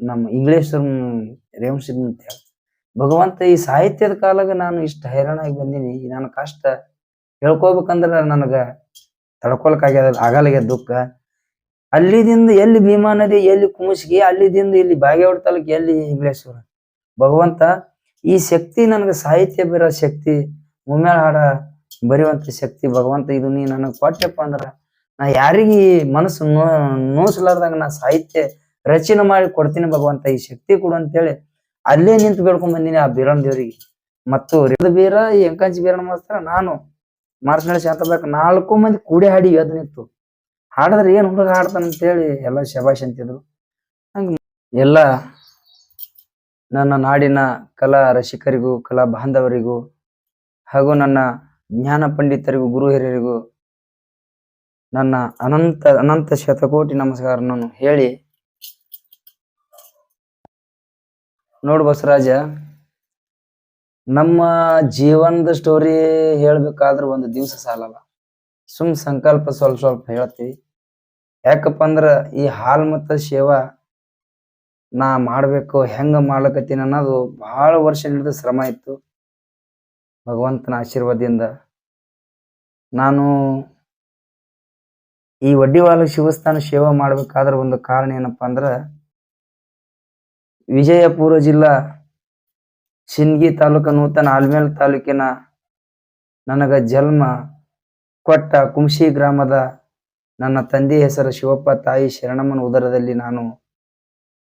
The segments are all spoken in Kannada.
ನಮ್ಮ ಇಂಗ್ಲಿಷ್ ರೇವಣಸಿದ್ಧ ಅಂತ ಭಗವಂತ ಈ ಸಾಹಿತ್ಯದ ಕಾಲಾಗ ನಾನು ಇಷ್ಟ ಹೈರಾಣಾಗಿ ಬಂದೀನಿ. ನನ್ನ ಕಷ್ಟ ಹೇಳ್ಕೋಬೇಕಂದ್ರ ನನಗ ತಡ್ಕೊಳಕ್ ಆಗ್ಯದ ಆಗಲಾಗ್ಯದ ದುಃಖ. ಅಲ್ಲಿದಿಂದ ಎಲ್ಲಿ ಭೀಮಾ ನದಿ, ಎಲ್ಲಿ ಕುಮಸ್ಗಿ, ಅಲ್ಲಿದಿಂದ ಇಲ್ಲಿ ಬಾಗೇವಾಡ ತಾಲೂಕು ಎಲ್ಲಿ ಇಂಗ್ಲೇಶ್ವರ? ಭಗವಂತ ಈ ಶಕ್ತಿ ನನಗೆ ಸಾಹಿತ್ಯ ಬರೋ ಶಕ್ತಿ ಮುಮ್ಮೇಳ ಹಾಡ ಬರೆಯುವಂತ ಶಕ್ತಿ, ಭಗವಂತ ಇದು ನೀ ನನಗೆ ಕೊಟ್ಟೆಪ್ಪ ಅಂದ್ರ ನಾ ಯಾರಿಗಿ ಮನಸ್ಸು ನೋ, ನೋಸ್ಲಾರ್ದಾಗ ನಾ ಸಾಹಿತ್ಯ ರಚನೆ ಮಾಡಿ ಕೊಡ್ತೀನಿ ಭಗವಂತ, ಈ ಶಕ್ತಿ ಕೊಡು ಅಂತೇಳಿ ಅಲ್ಲೇ ನಿಂತು ಬೇಡ್ಕೊಂಡ್ ಬಂದಿನಿ ಆ ಬೀರಣ್ಣ ದೇವರಿಗೆ. ಮತ್ತು ಬೀರ ಎಂಕಂಚಿ ಬೀರಣ್ಣ ಮಾಸ್ತರ, ನಾನು ಮಾರ್ಸ್ನಳ್ಳಿ ಶಾಂತಬೇಕು, ನಾಲ್ಕು ಮಂದಿ ಕೂಡಿ ಹಾಡಿ ಎದ್ದು ನಿಂತು. ಹಾಡಿದ್ರೆ ಏನ್ ಹುಡುಗ ಹಾಡ್ತಾನ ಅಂತೇಳಿ ಎಲ್ಲ ಶಬಾಷ್ ಅಂತಿದ್ರು. ಹಂಗ ಎಲ್ಲ ನನ್ನ ನಾಡಿನ ಕಲಾ ರಸಿಕರಿಗೂ, ಕಲಾ ಬಾಂಧವರಿಗೂ ಹಾಗೂ ನನ್ನ ಜ್ಞಾನ ಪಂಡಿತರಿಗೂ, ಗುರು ಹಿರಿಯರಿಗೂ ನನ್ನ ಅನಂತ ಅನಂತ ಶತಕೋಟಿ ನಮಸ್ಕಾರವನ್ನು ಹೇಳಿ ನೋಡು ಬಸವರಾಜ, ನಮ್ಮ ಜೀವನದ ಸ್ಟೋರಿ ಹೇಳ್ಬೇಕಾದ್ರೆ ಒಂದು ದಿವಸ ಸಾಲಲ್ಲ. ಸುಮ್ ಸಂಕಲ್ಪ ಸ್ವಲ್ಪ ಸ್ವಲ್ಪ ಹೇಳ್ತೀವಿ. ಯಾಕಪ್ಪ ಅಂದ್ರ ಈ ಹಾಲ್ ಮತ್ತ ಸೇವಾ ನಾ ಮಾಡ್ಬೇಕು, ಹೆಂಗ ಮಾಡ್ಲಕತ್ತೀನಿ ಅನ್ನೋದು ಬಹಳ ವರ್ಷ ಹಿಡಿದು ಶ್ರಮ ಇತ್ತು. ಭಗವಂತನ ಆಶೀರ್ವಾದದಿಂದ ನಾನು ಈ ವಡ್ಡಿವಾಲ ಶಿವಸ್ಥಾನ ಸೇವಾ ಮಾಡ್ಬೇಕಾದ್ರ ಒಂದು ಕಾರಣ ಏನಪ್ಪಾ ಅಂದ್ರ ವಿಜಯಪುರ ಜಿಲ್ಲಾ ಶಿನ್ಗಿ ತಾಲೂಕು ನೂತನ ಆಲ್ಮೇಲ್ ತಾಲೂಕಿನ ನನಗ ಜನ್ಮ ಕೊಟ್ಟ ಕುಂಶಿ ಗ್ರಾಮದ ನನ್ನ ತಂದೆ ಹೆಸರು ಶಿವಪ್ಪ, ತಾಯಿ ಶರಣಮ್ಮನ ಉದರದಲ್ಲಿ ನಾನು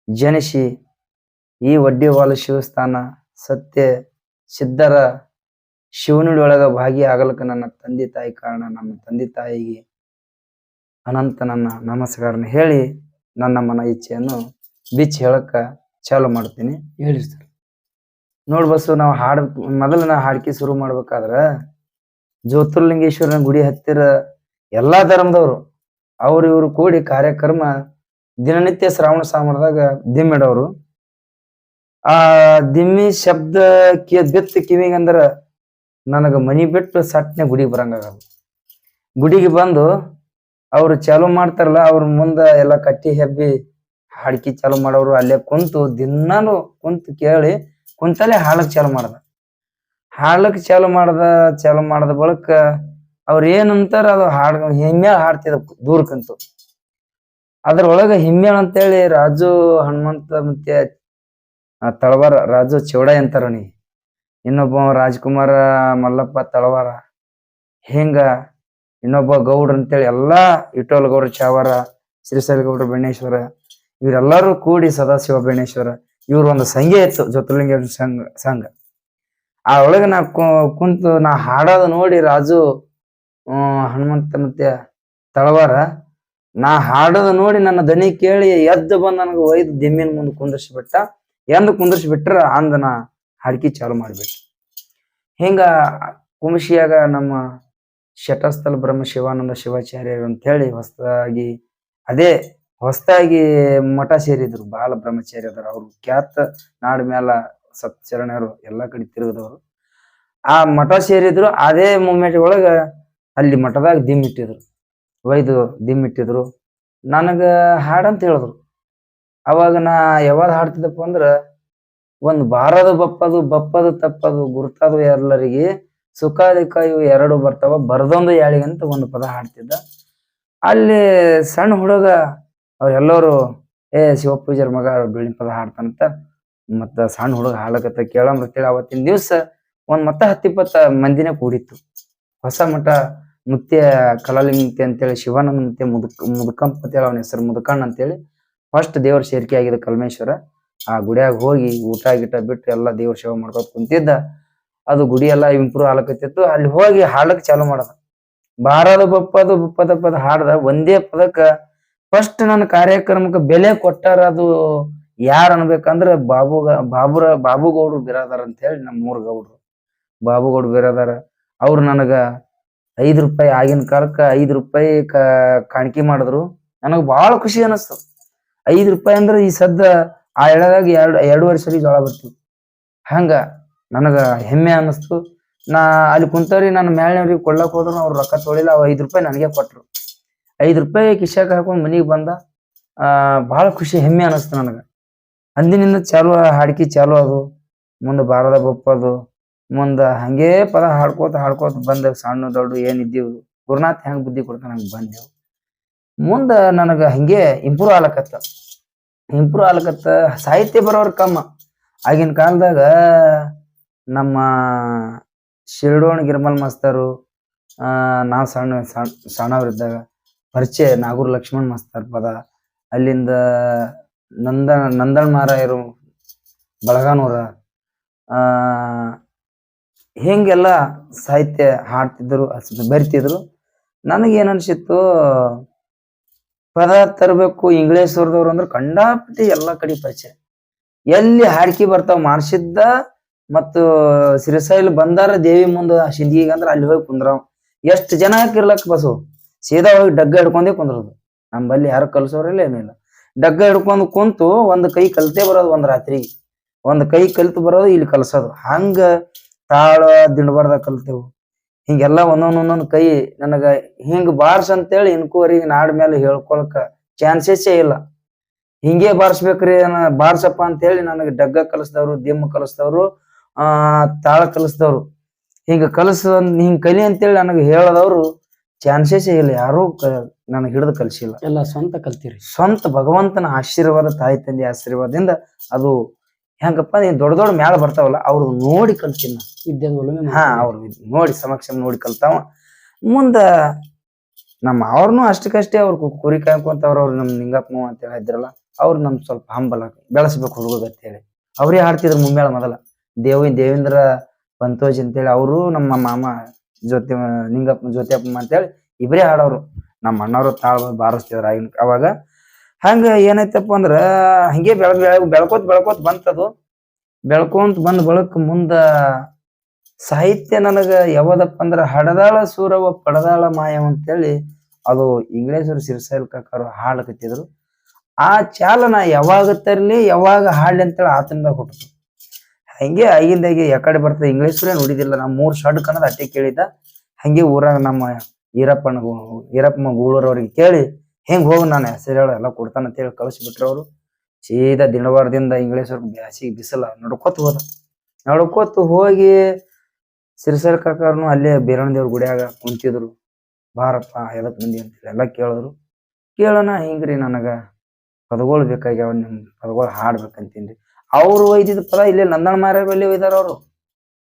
ಜನಿಸಿ ಈ ವಡ್ಡಿವಾಲ ಶಿವಸ್ಥಾನ ಸತ್ಯ ಸಿದ್ಧರ ಒಳಗ ಭಾಗಿಯಾಗಲಕ್ಕ ನನ್ನ ತಂದೆ ತಾಯಿ ಕಾರಣ. ನಮ್ಮ ತಂದೆ ತಾಯಿಗೆ ಅನಂತ ನನ್ನ ನಮಸ್ಕಾರನ ಹೇಳಿ ನನ್ನ ಮನ ಇಚ್ಛೆಯನ್ನು ಬಿಚ್ಚಿ ಹೇಳಕ್ಕ ಚಾಲು ಮಾಡ್ತೀನಿ. ಹೇಳಿ ಸರ್. ನೋಡ್ ಬಸ್ಸು ನಾವು ಹಾಡ್ ಮೊದಲು ನಾವು ಹಾಡ್ಕಿ ಶುರು ಮಾಡ್ಬೇಕಾದ್ರ ಜ್ಯೋತಿರ್ಲಿಂಗೇಶ್ವರನ ಗುಡಿ ಹತ್ತಿರ ಎಲ್ಲಾ ಧರ್ಮದವರು ಅವ್ರು ಇವ್ರು ಕೂಡಿ ಕಾರ್ಯಕ್ರಮ ದಿನನಿತ್ಯ ಶ್ರಾವಣ ಸಾಮರದಾಗ ದಿಮ್ಮಿಡೋರು ಆ ದಿಮ್ಮಿ ಶಬ್ದ ಕಿ ಬಿತ್ತ ಕಿವಿಗಂದ್ರ ನನಗ ಮನಿ ಬಿಟ್ಟು ಸಟ್ನೆ ಗುಡಿಗೆ ಬರಂಗಾಗಲ್ಲ. ಗುಡಿಗೆ ಬಂದು ಅವ್ರು ಚಾಲು ಮಾಡ್ತಾರಲ್ಲ ಅವ್ರ ಮುಂದ ಎಲ್ಲ ಕಟ್ಟಿ ಹೆಬ್ಬಿ ಹಾಡ್ಕಿ ಚಾಲು ಮಾಡೋರು ಅಲ್ಲೇ ಕುಂತು ದಿನಾನು ಕುಂತು ಕೇಳಿ ಕುಂತಲ್ಲೇ ಹಾಡಕ್ ಚಾಲು ಮಾಡ್ದ. ಹಾಡ್ಲಕ್ ಚಾಲು ಮಾಡ್ದ ಚಾಲು ಮಾಡ್ದ ಬಳಕ ಅವ್ರ ಏನಂತಾರ ಅದು ಹಾಡ್ ಹಿಮ್ಮೇಳ ಹಾಡ್ತಿದ ದೂರಕ್ಕಂತು ಅದ್ರೊಳಗ ಹಿಮ್ಮೇಳ ಅಂತೇಳಿ ರಾಜು ಹನುಮಂತ ಮತ್ತೆ ತಳವಾರ, ರಾಜು ಚೌಡ ಅಂತಾರನಿ ಇನ್ನೊಬ್ಬ ರಾಜ್ಕುಮಾರ, ಮಲ್ಲಪ್ಪ ತಳವಾರ, ಹಿಂಗ ಇನ್ನೊಬ್ಬ ಗೌಡ್ರ ಅಂತೇಳಿ ಎಲ್ಲಾ ಇಟೋಲ್ ಗೌಡ್ರ, ಚಾವಾರ ಶ್ರೀಶೈಲ ಗೌಡ್ರ, ಬೆಣ್ಣೇಶ್ವರ ಇವರೆಲ್ಲರೂ ಕೂಡಿ ಸದಾಶಿವ ಬೇಣೇಶ್ವರ ಇವ್ರ ಒಂದು ಸಂಘ ಇತ್ತು ಜ್ಯೋತಿರ್ಲಿಂಗ ಸಂಘ ಸಂಘ. ಆ ಒಳಗೆ ನಾ ಕುಂತು ನಾ ಹಾಡೋದು ನೋಡಿ ರಾಜು ಹನುಮಂತ ಮತ್ತೆ ತಳವಾರ, ನಾ ಹಾಡೋದು ನೋಡಿ ನನ್ನ ದನಿ ಕೇಳಿ ಎದ್ದು ಬಂದ್ ನನಗೆ ಒಯ್ದು ದಿಮ್ಮಿನ ಮುಂದೆ ಕುಂದರ್ಸಿ ಬಿಟ್ಟ ಎಂದ ಕುಂದರ್ಸಿ ಬಿಟ್ರ ಅಂದ ನಾ ಹಾಡ್ಕಿ ಚಾಲು ಮಾಡಿಬಿಟ್ಟು. ಹಿಂಗ ಕುಮಶಿಯಾಗ ನಮ್ಮ ಶಟಸ್ಥಲ ಬ್ರಹ್ಮ ಶಿವಾನಂದ ಶಿವಾಚಾರ್ಯರು ಅಂತ ಹೇಳಿ ಹೊಸದಾಗಿ ಅದೇ ಹೊಸದಾಗಿ ಮಠ ಸೇರಿದ್ರು, ಬಾಲ ಬ್ರಹ್ಮಚಾರಿ ಅದಾರ ಅವ್ರು ಖ್ಯಾತ ನಾಡ್ ಮ್ಯಾಲ ಸತ್ಚರಣರು ಎಲ್ಲಾ ಕಡೆ ತಿರುಗದವ್ರು. ಆ ಮಠ ಸೇರಿದ್ರು, ಅದೇ ಮೂಮೆಂಟ್ ಒಳಗ ಅಲ್ಲಿ ಮಠದಾಗ ದಿಮ್ ಇಟ್ಟಿದ್ರು. ಒಯ್ದು ದಿಮ್ ಇಟ್ಟಿದ್ರು. ನನಗ ಹಾಡಂತ ಹೇಳಿದ್ರು. ಅವಾಗ ನಾ ಯಾವಾಗ ಹಾಡ್ತಿದ್ದಪ್ಪ ಅಂದ್ರ, ಒಂದ್ ಬಾರದು ಬಪ್ಪದು ಬಪ್ಪದು ತಪ್ಪದು, ಗುರುತಾದು ಎಲ್ಲರಿಗೆ ಸುಖ ಎರಡು ಬರ್ತಾವ, ಬರ್ದೊಂದು ಯಾಳಿಗಂತ ಒಂದು ಪದ ಹಾಡ್ತಿದ್ದ. ಅಲ್ಲಿ ಸಣ್ಣ ಹುಡುಗ ಅವ್ರೆಲ್ಲರೂ, ಏ ಶಿವಪೂಜಾರ ಮಗ ಬೆಳ್ಳಿ ಪದ ಹಾಡ್ತಾನಂತ, ಮತ್ತ ಸಣ್ಣ ಹುಡುಗ ಹಾಡಕತ್ತ ಕೇಳಂಬರ್ತೇಳಿ ಅವತ್ತಿನ ದಿವ್ಸ ಒಂದ್ ಮತ್ತ ಹತ್ತಿಪ್ಪತ್ತ ಮಂದಿನ ಕೂಡಿತ್ತು. ಹೊಸ ಮಠ, ಮುತ್ಯ ಕಲಾಲಿಂಗತೆ ಅಂತೇಳಿ, ಶಿವಾನಂದ ಮುತ್ಯ ಮುದುಕ್ ಮುದುಕಂಪ ಅಂತೇಳಿ ಅವನ ಹೆಸರು ಮುದುಕಣ್ಣ ಅಂತೇಳಿ ಫಸ್ಟ್ ದೇವ್ರ ಸೇರಿಕೆ ಆಗಿದೆ ಕಲ್ಮೇಶ್ವರ, ಆ ಗುಡಿಯಾಗ ಹೋಗಿ ಊಟ ಗಿಟ ಬಿಟ್ಟು ಎಲ್ಲ ದೇವ್ರ ಸೇವೆ ಮಾಡ್ಕೊತ ಕುಂತಿದ್ದ. ಅದು ಗುಡಿ ಎಲ್ಲ ಇಂಪ್ರೂವ್ ಆಲಕತ್ತಿತ್ತು ಅಲ್ಲಿ ಹೋಗಿ ಹಾಡಕ್ ಚಾಲು ಮಾಡದ. ಬಾರದ ಬಪ್ಪದು ಬಪ್ಪದ ಪದ ಹಾಡ್ದ, ಒಂದೇ ಪದಕ್ಕ ಫಸ್ಟ್ ನನ್ನ ಕಾರ್ಯಕ್ರಮಕ್ಕೆ ಬೆಲೆ ಕೊಟ್ಟಾರ ಅದು ಯಾರ್ ಅನ್ಬೇಕಂದ್ರ ಬಾಬುಗ, ಬಾಬುರ, ಬಾಬುಗೌಡ್ರು ಬಿರಾದಾರ ಅಂತ ಹೇಳಿ ನಮ್ಮ ಮೂರ್ ಗೌಡ್ರು. ಬಾಬುಗೌಡ್ರು ಬಿರಾದಾರ. ಅವ್ರು ನನಗ ಐದ್ ರೂಪಾಯಿ ಆಗಿನ ಕಾಲಕ್ಕೆ ಐದ್ ರೂಪಾಯಿ ಕಾಣಿಕೆ ಮಾಡಿದ್ರು. ನನಗೆ ಬಹಳ ಖುಷಿ ಅನಸ್ತು. ಐದ್ ರೂಪಾಯಿ ಅಂದ್ರೆ ಈ ಸದ್ದ ಆ ಎಳೆದಾಗ ಎರಡು ಎರಡೂವರೆ ಸರಿ ಜೋಳ ಬರ್ತು ಹಂಗ ನನಗ ಹೆಮ್ಮೆ ಅನಸ್ತು. ನಾ ಅಲ್ಲಿ ಕುಂತವ್ರಿ ನನ್ನ ಮೇಳ್ನವ್ರಿಗೆ ಕೊಡ್ಲಕ್ ಹೋದ್ರು, ಅವ್ರು ರೊಕ್ಕ ತೊಳಿಲ್ಲ, ಅವ್ ಐದ್ ರೂಪಾಯಿ ನನಗೆ ಕೊಟ್ರು. ಐದ್ ರೂಪಾಯಿ ಕಿಶಾಕ್ ಹಾಕೊಂಡು ಮನಿಗ್ ಬಂದ, ಆ ಬಹಳ ಖುಷಿ, ಹೆಮ್ಮೆ ಅನಸ್ತು ನನಗ. ಅಂದಿನಿಂದ ಚಾಲು, ಹಾಡ್ಕಿ ಚಾಲು ಅದು. ಮುಂದೆ ಬಾರದ ಬಪ್ಪದು ಮುಂದ ಹಂಗೆ ಪದ ಹಾಡ್ಕೋತ ಹಾಡ್ಕೋತ ಬಂದ, ಸಣ್ಣ ದೊಡ್ಡ ಏನಿದ್ದೀವಿ ಗುರುನಾಥ್ ಹೆಂಗ್ ಬುದ್ಧಿ ಕೊಡ್ತಾನ ಹಂಗೆ ಬಂದೆವು. ಮುಂದ ನನಗೆ ಹಂಗೆ ಇಂಪ್ರೂವ್ ಆಲಕತ್ತ ಇಂಪ್ರೂವ್ ಆಲಕತ್ತ ಸಾಹಿತ್ಯ ಬರೋರ್ ಕಮ್ಮ. ಆಗಿನ ಕಾಲದಾಗ ನಮ್ಮ ಶಿರಡೋಣ ಗಿರ್ಮಲ್ ಮಾಸ್ತರು ನಾ ಸಣ್ಣ, ಸಣ್ಣವ್ರಿದ್ದಾಗ ಪರಿಚಯ ನಾಗೂರ್ ಲಕ್ಷ್ಮಣ್ ಮಾಸ್ತರ್ ಪದ. ಅಲ್ಲಿಂದ ನಂದ ನಂದನ್ ಮಾರಾಯರು ಬಳಗಾನೂರ. ಆ, ಹೆಂಗೆಲ್ಲ ಸಾಹಿತ್ಯ ಹಾಡ್ತಿದ್ರು ಬರಿತಿದ್ರು. ನನಗೇನು ಅನ್ಸಿತ್ತು ಪದ ತರಬೇಕು ಇಂಗ್ಲೇಶ್ವರದವ್ರು ಅಂದ್ರೆ ಕಂಡಾಪಟ್ಟಿ ಎಲ್ಲಾ ಕಡೆ ಪರಿಚಯ. ಎಲ್ಲಿ ಹಾಡ್ಕಿ ಬರ್ತಾವ ಮಾಡ್ಸಿದ್ದ ಮತ್ತು ಸಿರಸೈಲ್ ಬಂದಾರ ದೇವಿ ಮುಂದ ಸಿಂಧಿಗೆ ಅಂದ್ರೆ ಅಲ್ಲಿ ಹೋಗಿ ಕುಂದ್ರವ್. ಎಷ್ಟ್ ಜನ ಹಾಕಿರ್ಲಕ್ ಬಸ್ಸು ಸೀದಾ ಹೋಗಿ ಡಗ್ಗ ಹಿಡ್ಕೊಂಡೇ ಕುಂದ್ರದು. ನಮ್ಮಲ್ಲಿ ಯಾರು ಕಲ್ಸೋರಿಲ್ಲ ಏನಿಲ್ಲ ಡಗ್ಗ ಹಿಡ್ಕೊಂಡು ಕುಂತು ಒಂದ್ ಕೈ ಕಲ್ತೆ ಬರೋದು ಒಂದ್ ರಾತ್ರಿ. ಒಂದ್ ಕೈ ಕಲ್ತು ಬರೋದು ಇಲ್ಲಿ ಕಲ್ಸೋದು. ಹಂಗ ತಾಳ ದಿಂಡಬಾರ್ದ ಕಲ್ತೆವು. ಹಿಂಗೆಲ್ಲ ಒಂದೊಂದ್ ಒಂದೊಂದ್ ಕೈ ನನಗ ಹಿಂಗ್ ಬಾರ್ಸ್ ಅಂತೇಳಿ ಇನ್ಕೋರಿ ನಾಡ್ ಮೇಲೆ ಹೇಳ್ಕೊಳಕ ಚಾನ್ಸಸ್ಸೇ ಇಲ್ಲ. ಹಿಂಗೆ ಬಾರಿಸ್ಬೇಕ್ರಿ ಬಾರ್ಸಪ್ಪ ಅಂತೇಳಿ ನನಗೆ ಡಗ್ಗ ಕಲಿಸ್ದವ್ರು ದಿಮ್ಮ ಕಲಿಸ್ದವ್ರು, ಆ, ತಾಳ ಕಲಿಸ್ದವ್ರು. ಹಿಂಗ ಕಲಿಸ್, ಹಿಂಗ್ ಕಲಿ ಅಂತೇಳಿ ನನಗೆ ಹೇಳದವ್ರು ಚಾನ್ಸಸ್ಸೇ ಇಲ್ಲ ಯಾರು ನನಗೆ ಹಿಡಿದು ಕಲಿಸಿಲ್ಲ. ಎಲ್ಲ ಸ್ವಂತ ಕಲ್ತೀರಿ. ಸ್ವಂತ ಭಗವಂತನ ಆಶೀರ್ವಾದ ತಾಯಿ ತಂದೆ ಆಶೀರ್ವಾದದಿಂದ ಅದು ಹೆಂಗಪ್ಪ ನೀನ್ ದೊಡ್ಡ ದೊಡ್ಡ ಮ್ಯಾಲ ಬರ್ತಾವಲ್ಲ ಅವ್ರು ನೋಡಿ ಕಲ್ತೀನಿ. ವಿದ್ಯಾದ ಹಾ ಅವ್ರ ಅವ್ರು ನೋಡಿ ಸಮಕ್ಷ ನೋಡಿ ಕಲ್ತಾವ. ಮುಂದ ನಮ್ಮ ಅವ್ರನ್ನು ಅಷ್ಟಕ್ಕಷ್ಟೇ ಅವ್ರು ಕುರಿ ಕಾಯ್ಕೊಂತವ್ರ ಅವ್ರು ನಮ್ ನಿಂಗಪ್ಪ ಮಾವ ಅಂತ ಹೇಳಿದ್ರಲ್ಲ ಅವ್ರು ನಮ್ ಸ್ವಲ್ಪ ಹಂಬಲ ಬೆಳೆಸ್ಬೇಕು ಹುಡುಗ ಅಂತ ಹೇಳಿ. ಅವ್ರೇ ಹಾಡ್ತಿದ್ರು ಮುಮ್ಮೇಳ ಮೊದಲ ದೇವಿ ದೇವೇಂದ್ರ ಪಂತೋಜ್ ಅಂತೇಳಿ ಅವರು ನಮ್ಮ ಮಾಮ ಜೊತೆ ನಿಂಗಪ್ಪ ಜೊತೆಪ್ಪ ಅಂತೇಳಿ ಇಬ್ರೇ ಹಾಡೋರು ನಮ್ಮ ಅಣ್ಣವ್ರು ತಾಳ್ ಬಾರಿಸ್ತಿದ್ರು ಆಗಿನ, ಅವಾಗ. ಹಂಗ ಏನಾಯ್ತಪ್ಪ ಅಂದ್ರ, ಹಂಗೆ ಬೆಳ ಬೆಳಕೋತ್, ಬೆಳ್ಕೋತ್ ಬಂತದು. ಬೆಳ್ಕೊಂತ ಬಂದ್ ಬಳಕ ಮುಂದ ಸಾಹಿತ್ಯ ನನಗ ಯಾವದಪ್ಪ ಅಂದ್ರ, ಹಡದಾಳ ಸೂರವ ಪಡದಾಳ ಮಾಯವ ಅಂತೇಳಿ ಅದು ಇಂಗ್ಲೇಷರು ಸಿರ್ಸೈಲ್ ಕಾಕರು ಹಾಡ್ಕತ್ತಿದ್ರು ಆ ಚಾಲನ ಯಾವಾಗ ತರ್ಲಿ, ಯಾವಾಗ ಹಾಡ್ಲಿ ಅಂತೇಳಿ ಆತನದಾಗ ಹುಟ್ಟಿತು ಹಂಗೆ ಆಗಿಂದಾಗಿ ಯಾಕಡೆ ಬರ್ತದೆ ಇಂಗ್ಲೇಶ್ವರೇ ನುಡಿದಿಲ್ಲ. ನಮ್ಮ ಮೂರ್ ಶಾರ್ಟ್ ಕನ್ನದ ಅಟ್ಟೆ ಕೇಳಿದ್ದ. ಹಂಗೆ ಊರಾಗ ನಮ್ಮ ಈರಪ್ಪನ ಈರಪ್ಪ ಗೂಳೂರವ್ರಿಗೆ ಕೇಳಿ, ಹೆಂಗ್ ಹೋಗ್ ನಾನು? ಹೆಸರು ಹೇಳ, ಎಲ್ಲ ಕೊಡ್ತಾನ ಅಂತೇಳಿ ಕಳಿಸ್ಬಿಟ್ರು ಅವರು. ಸೀದಾ ದಿನವಾರದಿಂದ ಇಂಗ್ಲೇಶ್ವರ ಬ್ಯಾಸಿಗೆ ಬಿಸಿಲ, ನಡ್ಕೊತ ಹೋದ. ನಡ್ಕೋತ ಹೋಗಿ ಸಿರಿಸಲ್ ಕಾಕಾರನು ಅಲ್ಲೇ ಬೀರಣ್ಣ ದೇವ್ರ ಗುಡಿಯಾಗ ಕುಂತಿದ್ರು. ಬಾರಪ್ಪ, ಎದಕ್ ಬಂದಿ? ಅಂತೇಳಿ ಎಲ್ಲ ಕೇಳಿದ್ರು. ಕೇಳೋಣ, ಹಿಂಗ್ರಿ ನನಗ? ಪದಗಳು ಬೇಕಾಗ್ಯಾವ ನಿಮ್, ಪದಗಳು ಹಾಡ್ಬೇಕಂತೀನಿ ಅವ್ರು ಒಯ್ದಿದ್ ಪದ ಇಲ್ಲಿ ನಂದನ ಮಾರ ಒಯ್ದಾರ ಅವರು.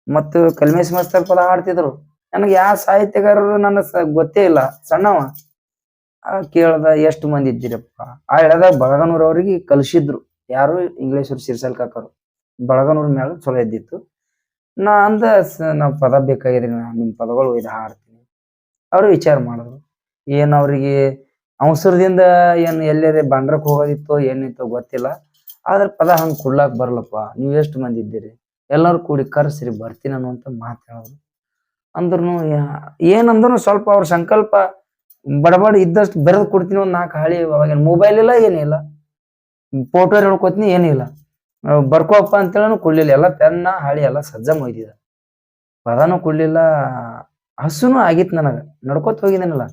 ಮತ್ತು ಕಲ್ಮೇಶ್ ಮಾಸ್ತರ್ ಪದ ಹಾಡ್ತಿದ್ರು. ನನಗೆ ಯಾವ ಸಾಹಿತ್ಯಗಾರರು ನನ್ನ ಗೊತ್ತೇ ಇಲ್ಲ, ಸಣ್ಣವ. ಕೇಳ್ದ ಎಷ್ಟು ಮಂದಿ ಇದ್ದೀರಪ್ಪ. ಆ ಎಳೆದಾಗ ಬಳಗನೂರ್ ಅವ್ರಿಗೆ ಕಲ್ಸಿದ್ರು. ಯಾರು? ಇಂಗ್ಲೇಶ್ವರ್ ಸಿರ್ಸಲ್ ಕಾಕರು ಬಳಗನೂರ್ ಮ್ಯಾಲ ಚಲೋ ಇದ್ದಿತ್ತು. ನಾ ಅಂದ ನಾವ್ ಪದ ನಾ ನಿಮ್ ಪದಗಳು ಒಯ್ದು ಹಾಡ್ತೀನಿ. ಅವ್ರು ವಿಚಾರ ಮಾಡಿದ್ರು. ಏನ್ ಅವ್ರಿಗೆ ಅವಸರದಿಂದ ಏನ್ ಎಲ್ಲೇ ಬಂಡ್ರಕ್ ಹೋಗೋದಿತ್ತೋ, ಏನಿತ್ತೋ ಗೊತ್ತಿಲ್ಲ. ಆದ್ರ ಪದ ಹಂಗ್ ಕೊಡ್ಲಾಕ್ ಬರ್ಲಪ್ಪ. ನೀವ್ ಎಷ್ಟು ಮಂದಿ ಇದ್ದೀರಿ? ಎಲ್ಲರೂ ಕೂಡಿ ಕರ್ಸ್ರಿ, ಬರ್ತೀನಿ ಅನ್ನುವಂತ ಮಾತು ಹೇಳೋದು. ಅಂದ್ರೂ ಏನಂದ್ರು ಸ್ವಲ್ಪ ಅವ್ರ ಸಂಕಲ್ಪ ಬಡಬಡ ಇದ್ದಷ್ಟು ಬೆರೆದು ಕೊಡ್ತೀನಿ ಒಂದ್ ನಾಲ್ಕು ಹಾಳಿ ಅವಾಗ ಮೊಬೈಲ್ ಇಲ್ಲ ಏನಿಲ್ಲ ಫೋಟೋ ಹೇಳ್ಕೊತೀನಿ ಏನಿಲ್ಲ ಬರ್ಕೋಪ್ಪ ಅಂತೇಳನು ಕೊಡ್ಲಿಲ್ಲ. ಎಲ್ಲ ಪೆನ್ನ, ಹಾಳಿ ಎಲ್ಲ ಸಜ್ಜ ಮೊಯ್ದಿದ. ಪದಾನು ಕೊಡ್ಲಿಲ್ಲ. ಹಸುನು ಆಗಿತ್ತು ನನಗ. ನಡ್ಕೋತ ಹೋಗಿದ್ದೇನಲ್ಲ.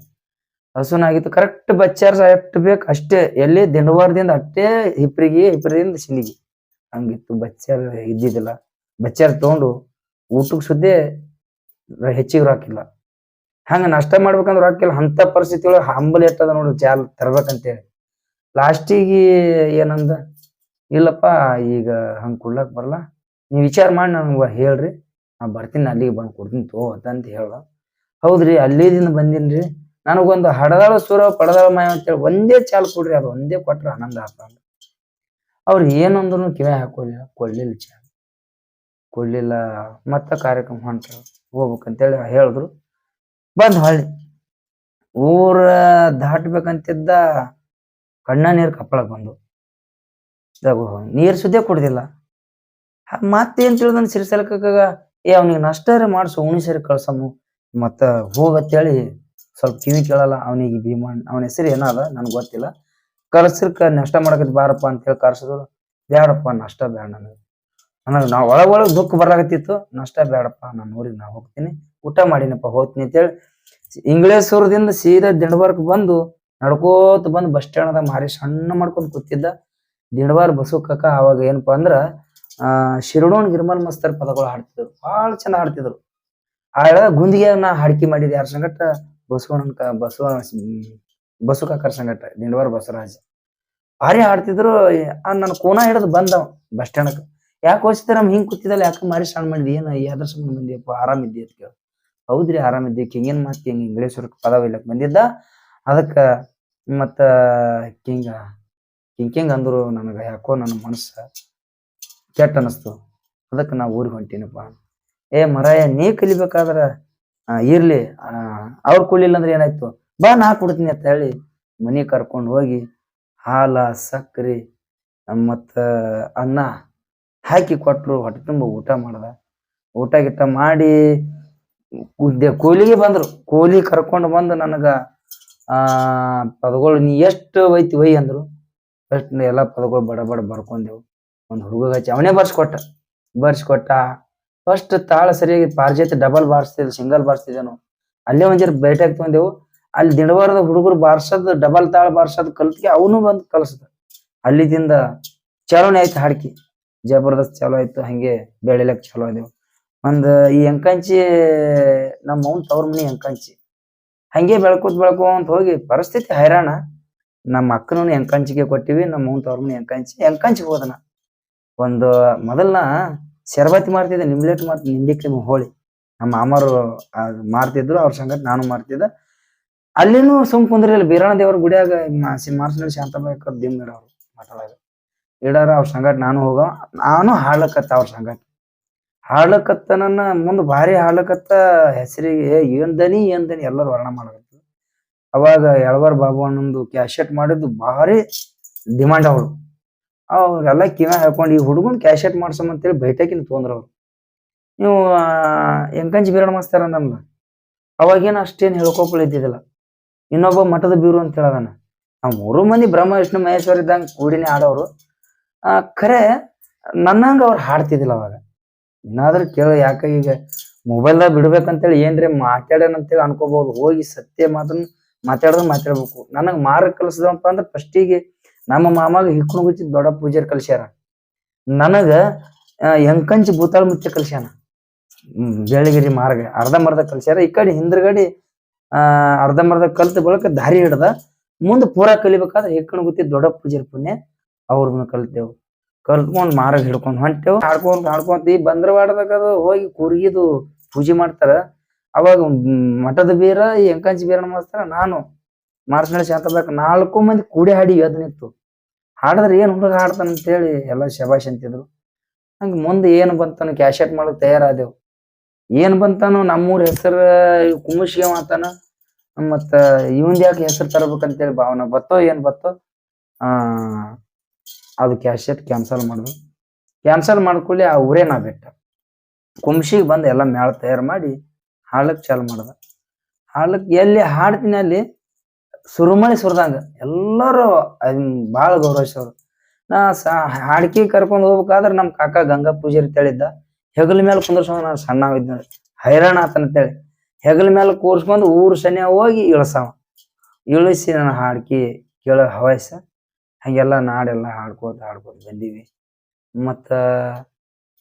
ಹಸುನು ಆಗಿತ್ತು ಕರೆಕ್ಟ್ ಬಚ್ಚಾರ್ ಎಷ್ಟು ಬೇಕು ಅಷ್ಟೇ, ಎಲ್ಲಿ ದಿಂಡವಾರದಿಂದ ಅಷ್ಟೇ ಹಿಪ್ರಿಗೆ, ಹಿಪ್ರಿದಿಂದ ಸಿಲಿಗಿ ಹಂಗಿತ್ತು, ಬಚ್ಚಾರ ಇದ್ದಿದ್ದಿಲ್ಲ. ಬಚ್ಚಾರ ತಗೊಂಡು ಊಟಕ್ಕೆ ಸುದ್ದಿ ಹೆಚ್ಚಿಗೆ ರೊಕ್ಕಿಲ್ಲ ಹಂಗ ನಷ್ಟ ಮಾಡ್ಬೇಕಂದ್ರೆ ರೊಕ್ಕಿಲ್ಲ ಅಂತ ಪರಿಸ್ಥಿತಿ ಒಳಗೆ ಹಂಬಲ್ ಎಟ್ಟದ ನೋಡ್ರಿ ಚಾಲ್ ತರ್ಬೇಕಂತೇಳಿ. ಲಾಸ್ಟಿಗೆ ಏನಂದ, ಇಲ್ಲಪ್ಪ, ಈಗ ಹಂಗ್ ಕೊಡ್ಲಕ್ ಬರಲ್ಲ. ನೀವ್ ವಿಚಾರ ಮಾಡಿ ನನ್ಗ ಹೇಳ್ರಿ. ನಾ ಬರ್ತೀನಿ, ಅಲ್ಲಿಗೆ ಬಂದು ಕೊಡ್ತೀನಿ ತೋ ಅಂತ ಹೇಳ್ದ ಹೌದ್ರಿ, ಅಲ್ಲಿದಿಂದ ಬಂದಿನ್ರಿ. ನನಗೊಂದು ಹಡದಾಳ ಸುರ ಪಡದಾಳ ಮಾಯ ಅಂತೇಳಿ ಒಂದೇ ಚಾಲ್ ಕೊಡ್ರಿ, ಅದು ಒಂದೇ ಕೊಟ್ರೆ ಆನಂದ ಆತ ಅಂದ ಅವ್ರು ಏನಂದ್ರು ಕಿವೆ ಹಾಕೊಲಿಲ್ಲ ಕೊಡ್ಲಿಲ್ಲ ಚಾಲ್. ಕೊಡ್ಲಿಲ್ಲ, ಮತ್ತ ಕಾರ್ಯಕ್ರಮ ಹೊಂಟ ಹೋಗ್ಬೇಕಂತೇಳಿ ಹೇಳಿದ್ರು. ಬಂದ್ ಹೊಳ್ಳಿ. ಊರ ದಾಟ್ಬೇಕಂತಿದ್ದ ಕಣ್ಣ ನೀರ್ ಕಪ್ಪಳಕ್ ಬಂದು. ನೀರ್ ಸುದ್ದೇ ಕುಡ್ದಿಲ್ಲ. ಮತ್ತೇನ್ ತಿಳಿದನ್ ಸಿರಿಸಲ್ಕಾಗ ಏ ಅವ್ನಿಗೆ ನಷ್ಟರೇ ಮಾಡ್ಸು ಉಣಿಸರಿ ಕಳ್ಸಮ್ಮು ಮತ್ತ ಹೋಗತ್ತೇಳಿ. ಸ್ವಲ್ಪ ಕಿವಿ ಕೇಳಲ್ಲ, ಅವನಿಗೆ ಭೀಮಣ್ಣ ಅವನ ಹೆಸರು ಏನದ ನನ್ಗೆ ಗೊತ್ತಿಲ್ಲ. ಕರ್ಸಿರ್ಕ ನಷ್ಟ ಮಾಡಕತ್ತಿ ಬಾರಪ್ಪ ಅಂತ ಹೇಳಿ ಕರ್ಸಿದ್ರು. ಬ್ಯಾಡಪ್ಪ, ನಷ್ಟ ಬೇಡ ನನಗೆ. ನನಗೆ ನಾವು ಒಳಗ್ ಒಳಗ್ ದುಃಖ ಬರಲಾಗತ್ತಿತ್ತು ನಷ್ಟ ಬೇಡಪ್ಪ ನಾನು ಊರಿಗೆ ನಾ ಹೋಗ್ತೀನಿ. ಊಟ ಮಾಡಿನಪ್ಪ, ಹೋಗ್ತೀನಿ ಅಂತೇಳಿ ಇಂಗ್ಲೇಶ್ವರದಿಂದ ಸೀದಾ ದಿಂಡಬರ್ಕ್ ಬಂದು ನಡ್ಕೋತ ಬಂದು ಬಸ್ ಸ್ಟ್ಯಾಂಡ್ದಾಗ ಮಾರಿ ಸಣ್ಣ ಮಾಡ್ಕೊಂಡು ಕೂತಿದ್ದ. ದಿಂಡವಾರ್ ಬಸು ಕಾಕ ಅವಾಗ ಏನಪ್ಪಾ ಅಂದ್ರ, ಆ ಶಿರಡೋನ್ ಗಿರ್ಮಲ್ ಮಸ್ತರ್ ಪದಗಳು ಹಾಡ್ತಿದ್ರು. ಬಹಳ ಚಂದ ಹಾಡ್ತಿದ್ರು. ಆ ಗುಂದಿಗೆ ನಾ ಹಾಡ್ಕಿ ಮಾಡಿದ್ ಯಾರ ಸಂಗಟ ಬಸವಣ್ಣನ ಕ- ಬಸವ ಬಸು ಕಾಕರ ಸಂಗಟ ದಿಂಡವಾರ ಬಸವರಾಜ್. ಭಾರಿ ಹಾಡ್ತಿದ್ರು ನನ್ನ ಕೋನ ಹಿಡಿದು ಬಂದವ ಬಸ್ ಸ್ಟ್ಯಾಂಡ್ ಯಾಕೆ ಹೋಗ್ತಿದ್ರ ನಮ್ ಹಿಂಗ್ ಕೂತಿದಲ್ಲ ಯಾಕೆ ಮಾರಿ ಸಣ್ಣ ಮಾಡಿದ್ ಏನ ಯಾವ್ದ್ರ ಸಂಬಂಧ ಬಂದಿಯಪ್ಪ? ಆರಾಮಿದ್ದಿ ಅಂತ ಕೇಳ. ಹೌದ್ರಿ, ಆರಾಮಿದ್ದಿ. ಕಿಂಗೇನ್ ಮಾತ್ ಹಿಂಗ್ ಇಂಗ್ಲೇಶ್ವರ ಪದ ಇಲ್ಲಕ್ ಬಂದಿದ್ದ. ಅದಕ್ಕ ಮತ್ತ ಕಿಂಗ ಕಿಂಗ್ ಅಂದ್ರು ನನಗ ಯಾಕೋ ನನ್ನ ಮನಸ್ಸ ಕೆಟ್ಟ ಅನಸ್ತು. ಅದಕ್ಕೆ ನಾ ಊರಿಗೆ ಹೊಂಟೀನಪ್ಪ. ಏ ಮರಾಯ, ನೀ ಕಲಿಬೇಕಾದ್ರ ಇರ್ಲಿ. ಅವ್ರು ಕೊಡ್ಲಿಲ್ಲ ಅಂದ್ರೆ ಏನಾಯ್ತು? ಬಾ, ನಾ ಕೊಡ್ತೀನಿ ಅಂತ ಹೇಳಿ ಮನಿ ಕರ್ಕೊಂಡು ಹೋಗಿ ಹಾಲ ಸಕ್ಕರೆ ಮತ್ತ ಅನ್ನ ಹಾಕಿ ಕೊಟ್ರು. ಹೊಟ್ಟೆ ತುಂಬ ಊಟ ಮಾಡ್ದ. ಊಟ ಗಿಟ ಮಾಡಿ ಕೂಲಿಗೆ ಬಂದ್ರು. ಕೂಲಿ ಕರ್ಕೊಂಡು ಬಂದು ನನಗ, ಆ, ಪದಗಳು ನೀ ಎಷ್ಟು ಒಯ್ತಿ ಒಯ್ ಅಂದ್ರು. ಫಸ್ಟ್ ಎಲ್ಲಾ ಪದಗಳು ಬಡ ಬಡ ಬರ್ಕೊಂಡೆವು. ಒಂದ್ ಹುಡುಗ ಹಚ್ಚಿ ಅವನೇ ಬರ್ಸ್ಕೊಟ್ಟ. ಬರ್ಸ್ಕೊಟ್ಟ. ಫಸ್ಟ್ ತಾಳ ಸರಿಯಾಗಿ ಪಾರ್ಜೆತ್ ಡಬಲ್ ಬಾರಿಸ್ತಿದ್ವಿ ಸಿಂಗಲ್ ಬಾರಿಸ್ತಿದ್ದೇನು ಅಲ್ಲೇ ಒಂದ್ ಭೇಟಿಯಾಗಿ ತೊಗೊಂಡೆವು ಅಲ್ಲಿ ದಿನವಾರದ ಹುಡುಗರು ಬಾರ್ಸದ್ ಡಬಲ್ ತಾಳ ಬಾರ್ಸದ್ ಕಲ್ತ್ಗೆ ಅವನು ಬಂದ್ ಕಲಸದ. ಅಲ್ಲಿದಿಂದ ಚಲೋನೆ ಆಯ್ತು ಹಾಡ್ಕಿ. ಜಬರ್ದಸ್ತ್ ಚಲೋ ಆಯ್ತು, ಹಂಗೆ ಬೆಳಿಲಕ್ ಚಲೋ ಆದೆವು. ಒಂದ್ ಈ ಎಂಕಂಚಿ ನಮ್ಮ ಅವ್ನ ತವ್ರ ಮನಿ ಎಂಕಂಚಿ ಹಂಗೆ ಬೆಳ್ಕೋತ್ ಬೆಳ್ಕೊಂತ ಹೋಗಿ ಪರಿಸ್ಥಿತಿ ಹೈರಾಣ. ನಮ್ಮ ಅಕ್ಕನೂ ಎಂಕಂಚಿಗೆ ಕೊಟ್ಟಿವಿ ನಮ್ಮ ಅವ್ನ ತವ್ರ ಮನಿ ಎಂಕಂಚಿ ಎಂಕಂಚಿ ಹೋದನ. ಒಂದು ಮೊದಲ್ನ ಶರ್ಬತಿ ಮಾಡ್ತಿದ್ದೆ ನಿಂಬ್ಲೆಟ್ ಮಾಡ್ತಿದ್ದೆ ನಿಂಬೆ ಹೋಳಿ. ನಮ್ಮ ಮಾಮರು ಮಾರ್ತಿದ್ರು, ಅವ್ರ ಸಂಗಟ ನಾನು ಮಾರ್ತಿದ್ದೆ. ಅಲ್ಲಿನೂ ಸುಮ್ ಕುಂದ್ರಿಲ್ಲ ಬೀರಣ ದೇವ್ರ ಗುಡಿಯಾಗ ಮಾರ್ಸನಳ್ಳಿ ಶಾಂತಬಾಯಿ ದಿಮ್ ಇಡೋರು ಮಾತಾಡೋದು ಇಡಾರ ಅವ್ರ ಸಂಗಟ ನಾನು ಹೋಗ ನಾನು ಹಾಡ್ಲಕತ್ತ ಅವ್ರ ಸಂಗಟ ಹಾಡ್ಲಕತ್ತನನ್ನ ಮುಂದ್ ಭಾರಿ ಹಾಡ್ಲಕತ್ತ ಹೆಸರಿಗೆ ಏನ್ ದನಿ ಏನ್ ದನಿ, ಎಲ್ಲರೂ ವರ್ಣ ಮಾಡಕತ್ತ ಅವಾಗ ಎಳವರ್ ಬಾಬು ಅನ್ನೊಂದು ಕ್ಯಾಶೆಟ್ ಮಾಡಿದ್ದು ಭಾರಿ ಡಿಮಾಂಡ್ ಅವ್ರು ಅವ್ರೆಲ್ಲ ಕಿವ ಹೇಳ್ಕೊಂಡು, ಈ ಹುಡುಗನ್ ಕ್ಯಾಶೆಟ್ ಮಾಡ್ಸಮಂತೇಳಿ ಬೈಟಕಿನ ತೊಂದ್ರ ಅವ್ರು. ನೀವು ಎಂಕಂಚ್ ಬೀರಣ ಮಾಸ್ತಾರ ನಮ್ಗೆ ಅವಾಗೇನು ಅಷ್ಟೇನು ಹೇಳ್ಕೊಪ್ಲ ಇದ್ದಿದ್ದಿಲ್ಲ. ಇನ್ನೊಬ್ಬ ಮಠದ ಬೀರು ಅಂತ ಹೇಳದಾನ. ಆ ಮೂರು ಮಂದಿ ಬ್ರಹ್ಮ, ವಿಷ್ಣು, ಮಹೇಶ್ವರ ಇದ್ದಂಗೆ ಕೂಡಿನೇ ಆಡೋರು. ಖರೆ, ನನ್ನಂಗ ಅವ್ರು ಹಾಡ್ತಿದ್ದಿಲ್ಲ ಅವಾಗ. ಏನಾದ್ರೂ ಕೇಳ, ಯಾಕ ಈಗ ಮೊಬೈಲ್ದಾಗ ಬಿಡ್ಬೇಕಂತೇಳಿ ಏನ್ರಿ ಮಾತಾಡ್ಯಾನಂತೇಳಿ ಅನ್ಕೋಬಹುದು. ಹೋಗಿ ಸತ್ಯ ಮಾತನ್ನು ಮಾತಾಡೋದು ಮಾತಾಡ್ಬೇಕು. ನನಗೆ ಮಾರ ಕಲಿಸಿದಪ್ಪ ಅಂದ್ರೆ ಫಸ್ಟಿಗೆ ನಮ್ಮ ಮಾಮಾಗ ಹಿಕ್ಕೊಂಡು ಗುಚ್ಚಿ ದೊಡ್ಡ ಪೂಜಾರಿ ಕಲ್ಸ್ಯಾರ. ನನಗ ಎಂಕಂಚ್ ಭೂತಾಳ ಮುಚ್ಚ ಕಲ್ಸ್ಯಾನ. ಬೆಳಗಿರಿ ಮಾರ್ಗ ಅರ್ಧಂಬರ್ಧ ಕಲ್ಸ್ಯಾರ. ಈ ಕಡೆ ಹಿಂದ್ರಗಡಿ, ಆ ಅರ್ಧಂಬರ್ಧ ಕಲ್ತ ಬಳಕ ದಾರಿ ಹಿಡ್ದ, ಮುಂದ್ ಪೂರಾ ಕಲಿಬೇಕಾದ್ರೆ ಹಿಕ್ಕಣಗುತ್ತಿ ದೊಡ್ಡ ಪೂಜಾರಿ ಪುಣ್ಯ, ಅವ್ರನ್ನ ಕಲ್ತೇವು. ಕಲ್ತ್ಕೊಂಡ್ ಮಾರ್ಗ ಹಿಡ್ಕೊಂಡ್ ಹೊಂಟೇವು. ಹಾಡ್ಕೊಂಡ್ ಹಾಡ್ಕೊಂತ ಈ ಬಂದ್ರವಾಡದಾಗ ಹೋಗಿ ಕುರ್ಗಿದು ಪೂಜೆ ಮಾಡ್ತಾರ. ಅವಾಗ ಮಠದ ಬೀರ ಎಂಕಂಚಿ ಬೀರ ಮಾಡ್ತಾರ ನಾನು ಮಾರ್ಸನಳ್ಳಿ ಶಾಂತಬೇಕು ನಾಲ್ಕು ಮಂದಿ ಕೂಡಿ ಹಾಡಿ ಎದ್ ನಿಂತು ಹಾಡಿದ್ರೆ ಏನು ಹುಡುಗ ಹಾಡ್ತಾನ ಅಂತೇಳಿ ಎಲ್ಲ ಶಬಾಷ್ ಅಂತಿದ್ರು. ಹಂಗೆ ಮುಂದೆ ಏನು ಬಂತಾನು ಕ್ಯಾಶೆಟ್ ಮಾಡಕ್ ತಯಾರಾದೆವು. ಏನು ಬಂತಾನು ನಮ್ಮೂರ ಹೆಸರು ಕುಮುಷ್ಗೆ ಮಾತಾನ ಮತ್ತ ಇವನ್ ಯಾಕೆ ಹೆಸರು ತರಬೇಕಂತೇಳಿ ಭಾವನೆ ಬತ್ತೋ ಏನ್ ಬತ್ತೋ ಅದು ಕ್ಯಾಶೆಟ್ ಕ್ಯಾನ್ಸಲ್ ಮಾಡುದು. ಕ್ಯಾನ್ಸಲ್ ಮಾಡ್ಕೊಳ್ಳಿ ಆ ಊರೇ ನಾ ಬಿಟ್ಟ. ಕುಂಶಿಗೆ ಬಂದು ಎಲ್ಲ ಮೇಳ ತಯಾರು ಮಾಡಿ ಹಾಳಕ್ಕೆ ಚಾಲು ಮಾಡ್ದ. ಹಾಳಕ್ಕೆ ಎಲ್ಲಿ ಹಾಡ್ತೀನಿ ಅಲ್ಲಿ ಸುರುಮಳಿ ಸುರಿದಂಗ. ಎಲ್ಲರೂ ಭಾಳ ಗೌರವಿಸೋರು. ನಾ ಸ ಹಾಡ್ಕಿ ಕರ್ಕೊಂಡ್ ಹೋಗ್ಬೇಕಾದ್ರೆ ನಮ್ ಕಾಕ ಗಂಗಾ ಪೂಜಾರಿ ಹೇಳಿದ್ದ. ಹೆಗಲ ಮೇಲೆ ಕುಂದರ್ಸೋ ನಾನು ಸಣ್ಣ ಇದ್ದ ಹೈರಾಣ ಅಂತೇಳಿ ಹೆಗಲ ಮೇಲೆ ಕೂರ್ಸ್ಕೊಂಡು ಊರು ಶನಿ ಹೋಗಿ ಇಳಿಸವ. ಇಳಿಸಿ ನಾನು ಹಾಡ್ಕಿ ಕೇಳೋ ಹವಾಯ್ಸ. ಹಂಗೆಲ್ಲ ನಾಡೆಲ್ಲ ಹಾಡ್ಕೋತ ಹಾಡ್ಕೋತ ಬಂದೀವಿ. ಮತ್ತ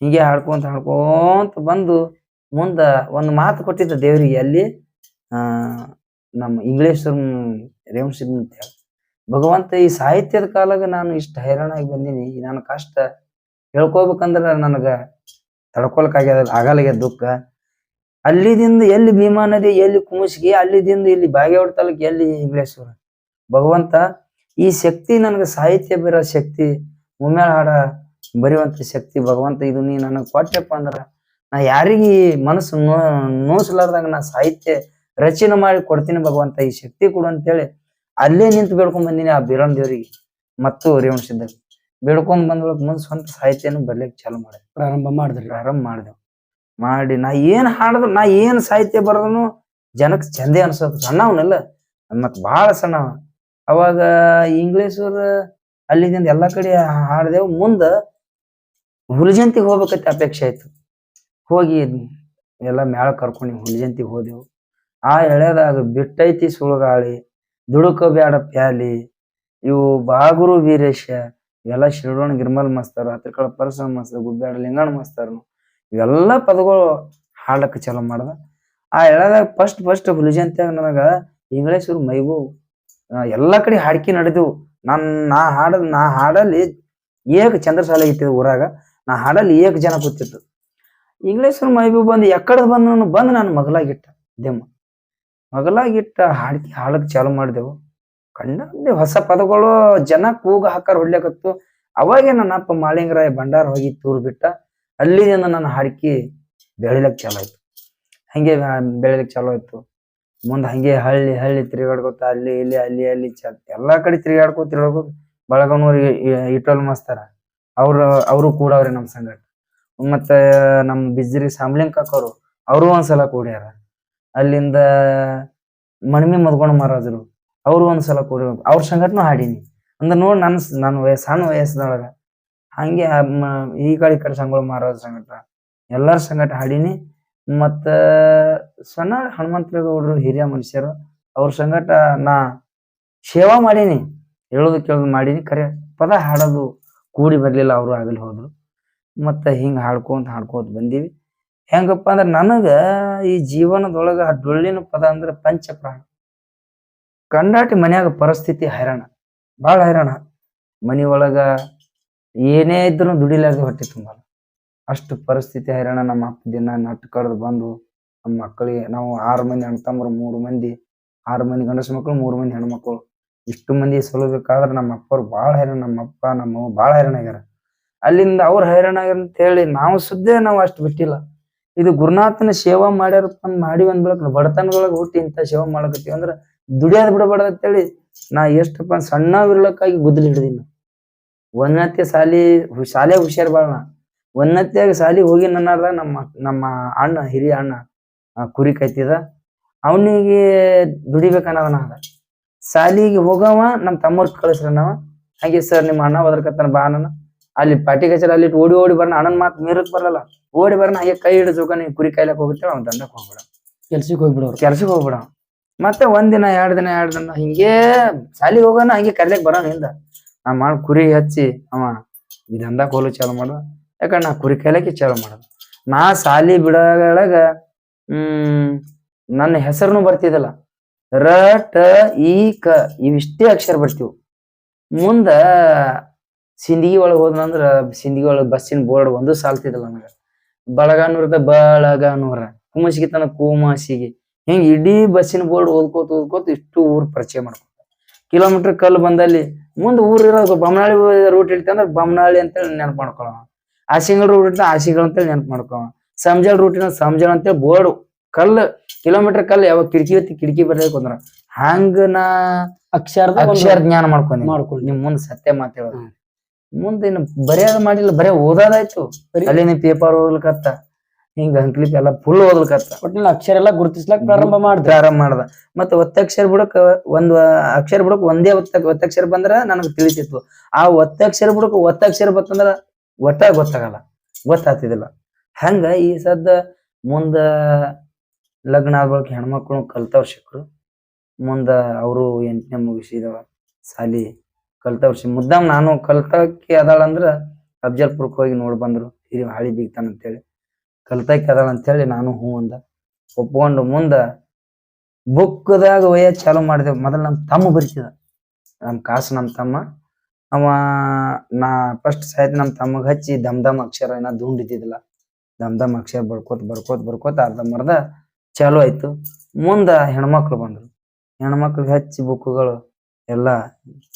ಹಿಂಗೆ ಹಾಡ್ಕೊಂತ ಹಾಡ್ಕೊಂತ ಬಂದು ಮುಂದ ಒಂದು ಮಾತು ಕೊಟ್ಟಿದ್ದ ದೇವರಿಗೆ ಅಲ್ಲಿ, ಆ ನಮ್ಮ ಇಂಗ್ಲೇಶ್ವರ ರೇವಣಸಿದ್ನ ಅಂತ ಭಗವಂತ ಈ ಸಾಹಿತ್ಯದ ಕಾಲಾಗ ನಾನು ಇಷ್ಟು ಹೈರಾಣಾಗಿ ಬಂದೀನಿ. ನನ್ನ ಕಷ್ಟ ಹೇಳ್ಕೊಬೇಕಂದ್ರ ನನಗ ತಡ್ಕೊಳಕಾಗ್ಯದ ಆಗಲಾಗ್ಯದ ದುಃಖ. ಅಲ್ಲಿದಿಂದ ಎಲ್ಲಿ ಭೀಮಾ ನದಿ, ಎಲ್ಲಿ ಕುಮಸ್ಗಿ ಅಲ್ಲಿದಿಂದ ಇಲ್ಲಿ ಬಾಗೇವಾಡ ತಾಲೂಕು ಎಲ್ಲಿ ಇಂಗ್ಲೇಶ್ವರ ಭಗವಂತ ಈ ಶಕ್ತಿ ನನಗೆ ಸಾಹಿತ್ಯ ಬರೋ ಶಕ್ತಿ ಮುಮ್ಮೇಳ ಹಾಡ ಬರೆಯುವಂತ ಶಕ್ತಿ, ಭಗವಂತ ಇದು ನೀ ನನಗೆ ಕೊಟ್ಟೆಪ್ಪ ಅಂದ್ರ ನಾ ಯಾರಿಗಿ ಮನಸ್ಸು ನೋ, ನೋಸ್ಲಾರ್ದಂಗ ನಾ ಸಾಹಿತ್ಯ ರಚನೆ ಮಾಡಿ ಕೊಡ್ತೀನಿ ಭಗವಂತ ಈ ಶಕ್ತಿ ಕೊಡು ಅಂತೇಳಿ ಅಲ್ಲೇ ನಿಂತು ಬೇಡ್ಕೊಂಡ್ ಬಂದಿನಿ ಆ ಬೀರನ್ ದೇವರಿಗೆ. ಮತ್ತು ರೇವಣಸಿದ್ದ ಬೇಡ್ಕೊಂಡ್ ಬಂದ್ಬೇಕು ಮುಂದ್ ಸ್ವಂತ ಸಾಹಿತ್ಯನ ಬರ್ಲಿಕ್ಕೆ ಚಾಲು ಮಾಡಿ ಪ್ರಾರಂಭ ಮಾಡಿದ್ರಿ. ಪ್ರಾರಂಭ ಮಾಡಿದೆವು. ಮಾಡಿ ನಾ ಏನ್ ಹಾಡಿದ್ರು ನಾ ಏನ್ ಸಾಹಿತ್ಯ ಬರೋದನು ಜನಕ್ ಚಂದೆ ಅನ್ಸೋದು. ಸಣ್ಣವನಲ್ಲ ಮತ್ ಬಹಳ ಸಣ್ಣ ಅವಾಗ ಇಂಗ್ಲೇಶ್ವರ ಅಲ್ಲಿದಿಂದ ಎಲ್ಲಾ ಕಡೆ ಹಾಡ್ದೆವು. ಮುಂದ ಹುಲಿಜಂತಿಗೆ ಹೋಗ್ಬೇಕಂತ ಅಪೇಕ್ಷೆ ಆಯ್ತು. ಹೋಗಿ ಎಲ್ಲ ಮೇಳ ಕರ್ಕೊಂಡು ಹುಲಿಜಂತಿಗೆ ಹೋದೆವು. ಆ ಎಳೆದಾಗ ಬಿಟ್ಟೈತಿ ಸುಳ್ಗಾಳಿ ದುಡುಕ ಬ್ಯಾಡ ಪ್ಯಾಲಿ, ಇವು ಬಾಗುರು ವೀರೇಶ, ಇವೆಲ್ಲ ಶಿರಡೋಣ ಗಿರ್ಮಲ್ ಮಾಸ್ತರ್, ಹತ್ರಕಳ ಪರಸ ಮಸ್ತಾರ, ಗುಬ್ಬ್ಯಾಡ ಲಿಂಗಣ ಮಸ್ತಾರು ಇವೆಲ್ಲ ಪದಗಳು ಹಾಡಕ್ಕೆ ಚಾಲೂ ಮಾಡ್ದ. ಆ ಎಳೆದಾಗ ಫಸ್ಟ್ ಫಸ್ಟ್ ಹುಲಿಜಂತ್ಯಾಗ ನನಗ ಇಂಗ್ಲೇಷ್ ಮೈಗು ಎಲ್ಲಾ ಕಡೆ ಹಾಡ್ಕಿ ನಡೆದವು. ನನ್ನ ನಾ ಹಾಡ, ನಾ ಹಾಡಲ್ಲಿ ಏಕ ಚಂದ್ರಶಾಲೆ ಇಟ್ಟಿದ್ದು ಊರಾಗ. ನಾ ಹಾಡಲ್ಲಿ ಏಕ ಜನ ಕೂತಿತ್ತು ಇಂಗ್ಲೇಷ್ ಮೈಬು ಬಂದು ಎಕ್ಕಡ ಬಂದು ಬಂದು ನಾನು ಮಗಲಾಗಿಟ್ಟ ದೆಮ್ಮ. ಮಗಲಾಗಿಟ್ಟ ಹಾಡ್ಕಿ ಹಾಡಕ್ ಚಾಲು ಮಾಡಿದೆವು. ಕಂಡಲ್ಲಿ ಹೊಸ ಪದಗಳು ಜನ ಕೂಗ ಹಾಕಾರ ಹೊಡ್ಲಿಕತ್ತು. ಅವಾಗೇ ನನ್ನ ಅಪ್ಪ ಮಾಳಿಂಗರಾಯ ಭಂಡಾರ ಹೋಗಿ ತೂರ್ ಬಿಟ್ಟ. ಅಲ್ಲಿಂದ ನನ್ನ ಹಾಡ್ಕಿ ಬೆಳಿಲಕ್ ಚಾಲು ಆಯ್ತು. ಹಂಗೆ ಬೆಳಿಲಿಕ್ ಚಾಲು ಆಯ್ತು. ಮುಂದ್ ಹಂಗೆ ಹಳ್ಳಿ ಹಳ್ಳಿ ತಿರುಗಾಡ್ಕೊತ ಅಲ್ಲಿ ಇಲ್ಲಿ ಅಲ್ಲಿ ಅಲ್ಲಿ ಚ ಎಲ್ಲಾ ಕಡೆ ತಿರುಗಾಡ್ಕೋ ತಿರುಗಾಡ್ಕೋ ಬಳಗನೂರ್ ಇಟೋಲ್ ಮಾಸ್ತಾರ ಅವ್ರು ಅವರು ಕೂಡವ್ರಿ ನಮ್ಮ ಸಂಗಟ ಮತ್ತ ನಮ್ ಬಿಜ್ರಿ ಸಾಮ್ಲಿಂಗ್ ಕಾಕೋರು ಅವರು ಒಂದ್ಸಲ ಕೂಡ್ಯಾರ. ಅಲ್ಲಿಂದ ಮಣಿಮೆ ಮದ್ಗೊಂಡ ಮಹಾರಾಜರು, ಅವ್ರು ಒಂದ್ಸಲ ಕೂಡಿ ಅವ್ರ ಸಂಗಟನು ಹಾಡೀನಿ. ಅಂದ್ರೆ ನೋಡ್ ನನ್ ನಾನು ವಯಸ್ ಸಣ್ಣ ವಯಸ್ಸದೊಳಗ ಹಂಗೆ ಈ ಕಡೆ ಕಡೆ ಮಹಾರಾಜ ಸಂಗಟ ಎಲ್ಲಾರ ಸಂಗಟ ಹಾಡೀನಿ. ಮತ್ತ ಸಣ್ಣ ಹನುಮಂತಗೌಡ್ರು ಹಿರಿಯ ಮನುಷ್ಯರು, ಅವ್ರ ಸಂಗಟ ನಾ ಸೇವಾ ಮಾಡೀನಿ. ಹೇಳೋದು ಕೇಳೋದು ಮಾಡೀನಿ. ಕರೆ ಪದ ಹಾಡೋದು ಕೂಡಿ ಬರ್ಲಿಲ್ಲ, ಅವರು ಆಗಲಿ ಹೋದ್ರು. ಮತ್ತ ಹಿಂಗೆ ಹಾಡ್ಕೊಂತ ಹಾಡ್ಕೋತ ಬಂದೀವಿ. ಹೆಂಗಪ್ಪ ಅಂದ್ರ ನನಗ ಈ ಜೀವನದೊಳಗ ಆ ಡೊಳ್ಳಿನ ಪದ ಅಂದ್ರ ಪಂಚಪ್ರಾಣ. ಕಂಡಾಟಿ ಮನ್ಯಾಗ ಪರಿಸ್ಥಿತಿ ಹೈರಾಣ ಬಹಳ ಹೈರಾಣ. ಮನಿ ಒಳಗ ಏನೇ ಇದ್ರು ದುಡಿಲಾರ್ದ ಹೊಟ್ಟೆ ತುಂಬಲ್ಲ. ಅಷ್ಟು ಪರಿಸ್ಥಿತಿ ಹೈರಾಣ. ನಮ್ಮ ಅಪ್ಪ ದಿನ ನಟ್ಟು ಕಡ್ದು ಬಂದು ನಮ್ಮ ಮಕ್ಕಳಿಗೆ ನಾವು ಆರು ಮಂದಿ ಅಣ್ಣ ತಮ್ಮರು, ಮೂರು ಮಂದಿ, ಆರು ಮಂದಿ ಗಂಡಸ ಮಕ್ಕಳು, ಮೂರು ಮಂದಿ ಹೆಣ್ಮಕ್ಳು. ಇಷ್ಟು ಮಂದಿ ಸೊಲಬೇಕಾದ್ರೆ ನಮ್ಮ ಅಪ್ಪರು ಬಹಳ ಹೈರಾಣ. ನಮ್ಮ ಅಪ್ಪ, ನಮ್ಮ ಬಹಳ ಹೈರಾಣ ಆಗ್ಯಾರ. ಅಲ್ಲಿಂದ ಅವ್ರು ಹೈರಾಣ ಆಗ್ಯಾರ ಅಂತ ಹೇಳಿ ನಾವು ಸುದ್ದೇ ನಾವು ಅಷ್ಟು ಬಿಟ್ಟಿಲ್ಲ. ಇದು ಗುರುನಾಥನ ಸೇವಾ ಮಾಡ್ಯಾರಪ್ಪ ಮಾಡಿ ಒಂದ್ ಬಳಕ ಬಡತನದೊಳಗ ಹುಟ್ಟಿ ಇಂತ ಸೇವಾ ಮಾಡಕತ್ತೀವಿ ಅಂದ್ರ ದುಡಿಯೋದ್ ಬಿಡಬಾರ್ದು ಅಂತೇಳಿ ನಾ ಎಷ್ಟಪ್ಪ ಸಣ್ಣವಿರ್ಲಕ್ಕಾಗಿ ಗುದ್ದಲಿ ಹಿಡ್ದಿನ ಒನ್ನತ್ಯ ಸಾಲಿ ಶಾಲೆ ಹುಷಾರ್ ಬಾಳ ಒನ್ನತ್ಯಾಗ ಸಾಲಿ ಹೋಗಿ ನನ್ನಾರ್ದ ನಮ್ಮ ನಮ್ಮ ಅಣ್ಣ, ಹಿರಿಯ ಅಣ್ಣ ಕುರಿ ಕೈತಿದ. ಅವನಿಗೆ ದುಡಿಬೇಕನ್ನೋದನ ಅದ. ಸಾಲಿಗೆ ಹೋಗವ ನಮ್ಮ ತಮ್ಮರ್ ಕಳಿಸ್ರ ನಾವ ಹಾಗೆ ಸರ್ ನಿಮ್ಮ ಅಣ್ಣ ಒದರ್ಕತ್ತಾನ ಬಾ ಅಣ್ಣನ ಅಲ್ಲಿ ಪಾಟಿ ಕಚೇರಿ ಅಲ್ಲಿ ಇಟ್ಟು ಓಡಿ ಓಡಿ ಬರ್ನ ಅಣ್ಣನ್ ಮಾತ್ ಮೀರಕ್ ಬರಲ್ಲ ಓಡಿ ಬರೋಣ ಹಾಗೆ ಕೈ ಹಿಡಿಸೋಕ ನೀ ಕುರಿ ಕಾಯ್ಲಕ್ ಹೋಗುತ್ತೆ ಅವ್ನ ದಂಡಕ್ ಹೋಗ್ಬಿಡ. ಕೆಲ್ಸಕ್ಕೆ ಹೋಗ್ಬಿಡೋರು. ಕೆಲ್ಸಕ್ಕೆ ಹೋಗ್ಬಿಡ. ಮತ್ತೆ ಒಂದಿನ ಎರಡ್ ದಿನ ಎರಡು ದಿನ ಹಿಂಗೆ ಶಾಲಿಗೆ ಹೋಗೋಣ ಹಂಗೆ ಕರ್ಲಿಕ್ ಬರೋಣ ಹಿಂದ. ನಾ ಮಾಡ್ ಕುರಿ ಹಚ್ಚಿ ಅವ ಈ ದಂಡ ಕೋಲು ಚಾಲು ಮಾಡ ಯಾಕಂದ್ರೆ ನಾ ಕುರಿ ಕಾಯ್ಲಕ್ಕೆ ಚಾಲು ಮಾಡೋದು. ನಾ ಸಾಲಿ ಬಿಡಗಳಾಗ ಹ್ಮ್ ನನ್ನ ಹೆಸರುನು ಬರ್ತಿದಲ್ಲ. ರ ಟ ಈ ಕ ಇವಿಷ್ಟೇ ಅಕ್ಷರ ಬರ್ತಿವು. ಮುಂದ ಸಿಂದಗಿ ಒಳಗ್ ಹೋದ್ನಂದ್ರ ಸಿಂದಗಿ ಒಳಗ್ ಬಸ್ಸಿನ ಬೋರ್ಡ್ ಒಂದು ಸಾಲ್ತಿದ್ದಲ್ಲ ನನಗ ಬಳಗಾನೂರದ ಬಳಗಾನೂರ ಕುಮಸಿಗೆ ತನ ಕೂಮಾಸಿಗೆ. ಹಿಂಗ್ ಇಡೀ ಬಸ್ಸಿನ ಬೋರ್ಡ್ ಓದ್ಕೋತ ಓದ್ಕೋತ ಇಷ್ಟು ಊರ್ ಪರಿಚಯ ಮಾಡ್ಕೊತ ಕಿಲೋಮೀಟರ್ ಕಲ್ಲು ಬಂದಲ್ಲಿ ಮುಂದ್ ಊರ್ ಇರೋದು ಬೊಮ್ಮನಾಳಿ ರೂಟ್ ಇರ್ತಂದ್ರ ಬೊಮ್ಮನಾಳಿ ಅಂತೇಳಿ ನೆನಪು ಮಾಡ್ಕೊಳವ ಆಸಿಂಗಳ ರೂಟ್ ಇರ್ತ ಆಸಿಗಳು ಅಂತೇಳಿ ನೆನಪು ಮಾಡ್ಕೊವ ಸಂಜಾಳ್ ರೂಟಿನ ಸಂಜಾಳ್ ಅಂತೇಳಿ ಬೋರ್ಡ್ ಕಲ್ಲು ಕಿಲೋಮೀಟರ್ ಕಲ್ಲು ಯಾವಾಗ ಕಿಟಕಿ ಹೊತ್ತಿ ಕಿಟಕಿ ಬರ್ಬೇಕು ಅಂದ್ರ ಹಂಗ ನಾ ಅಕ್ಷರದ ಅಕ್ಷರ ಜ್ಞಾನ ಮಾಡ್ಕೊಂಡಿ ಮಾಡ್ಕೊಳ್ಳಿ ನಿಮ್ ಮುಂದ್ ಸತ್ಯ ಮಾತು ಹೇಳೋದು ಬರೆಯೋದು ಮುಂದೆ ಇನ್ನು ಬರೆಯೋದ್ ಮಾಡಿಲ್ಲ ಬರೇ ಓದೋದಾಯ್ತು. ಅಲ್ಲಿ ಅಲ್ಲಿನ ಪೇಪರ್ ಓದ್ಲಿಕತ್ತ? ಹಿಂಗ ಅಂಕ್ಲಿಪ್ ಎಲ್ಲ ಫುಲ್ ಓದ್ಲಿಕತ್ತ? ಒಟ್ಟಿನ ಅಕ್ಷರ ಎಲ್ಲ ಗುರುತಿಸ್ಲಕ್ ಪ್ರಾರಂಭ ಮಾಡ್ದೆ. ಪ್ರಾರಂಭ ಮಾಡ್ದ. ಮತ್ತೆ ಒತ್ತಕ್ಷರ ಬಿಡಕ್ ಒಂದ್ ಅಕ್ಷರ ಬಿಡಕ್ ಒಂದೇ ಒತ್ತ ಒತ್ತಕ್ಷರ ಬಂದ್ರ ನನಗ್ ತಿಳಿತಿತ್ತು. ಆ ಒತ್ತಕ್ಷರ ಬಿಡಕ್ ಒತ್ತಕ್ಷರ ಬತ್ತಂದ್ರ ಒಟ್ಟ ಗೊತ್ತಾಗಲ್ಲ. ಗೊತ್ತಾಗ್ತಿದಿಲ್ಲ. ಹಂಗ ಈ ಸದ್ದ ಮುಂದ ಲಗ್ನ ಆದ ಬಳಿಕ ಹೆಣ್ಮಕ್ಳು ಕಲ್ತವ್ರ ಶಿಕ್ರು. ಮುಂದ ಅವರು ಎಂಟನೇ ಮುಗಿಸಿದವ ಸಾಲಿ. ಕಲ್ತವ್ರ ವರ್ಷ. ಮುದ್ದಾಮ್ ನಾನು ಕಲ್ತಕ್ಕೆ ಅದಾಳ ಅಂದ್ರ ಅಫ್ಜಲ್ಪುರಕ್ಕೆ ಹೋಗಿ ನೋಡ್ ಬಂದ್ರು. ಹಿರಿ ಹಾಳಿ ಬೀಗ್ತಾನ ಅಂತೇಳಿ. ಕಲ್ತಕ್ಕೆ ಅದಾಳ ಅಂತೇಳಿ ನಾನು ಹೂ ಅಂದ. ಒಪ್ಕೊಂಡು ಮುಂದ ಬುಕ್ದಾಗ ವಯ ಚಾಲು ಮಾಡಿದೆ ಮೊದಲು ನಮ್ಮ ತಮ್ಮ ಬರಿತಿದ. ನಮ್ಮ ಕಾಸು ನಮ್ಮ ತಮ್ಮ. ಅವ ನಾ ಫಸ್ಟ್ ಸಾಯ್ತು ನಮ್ಮ ತಮ್ಮಗ್ ಹಚ್ಚಿ ದಮ್ ದಮ್ ಅಕ್ಷರ ಏನ ದುಂಡ್ ದಮ್ ದಮ್ ಅಕ್ಷರ ಬರ್ಕೋತ ಬರ್ಕೋತ ಬರ್ಕೋತ ಅರ್ಧ ಮರ್ದ ಚಾಲು ಆಯ್ತು. ಮುಂದ ಹೆಣ್ಮಕ್ಳು ಬಂದ್ರು. ಹೆಣ್ಮಕ್ಳಿಗೆ ಹಚ್ಚಿ ಬುಕ್ಗಳು ಎಲ್ಲ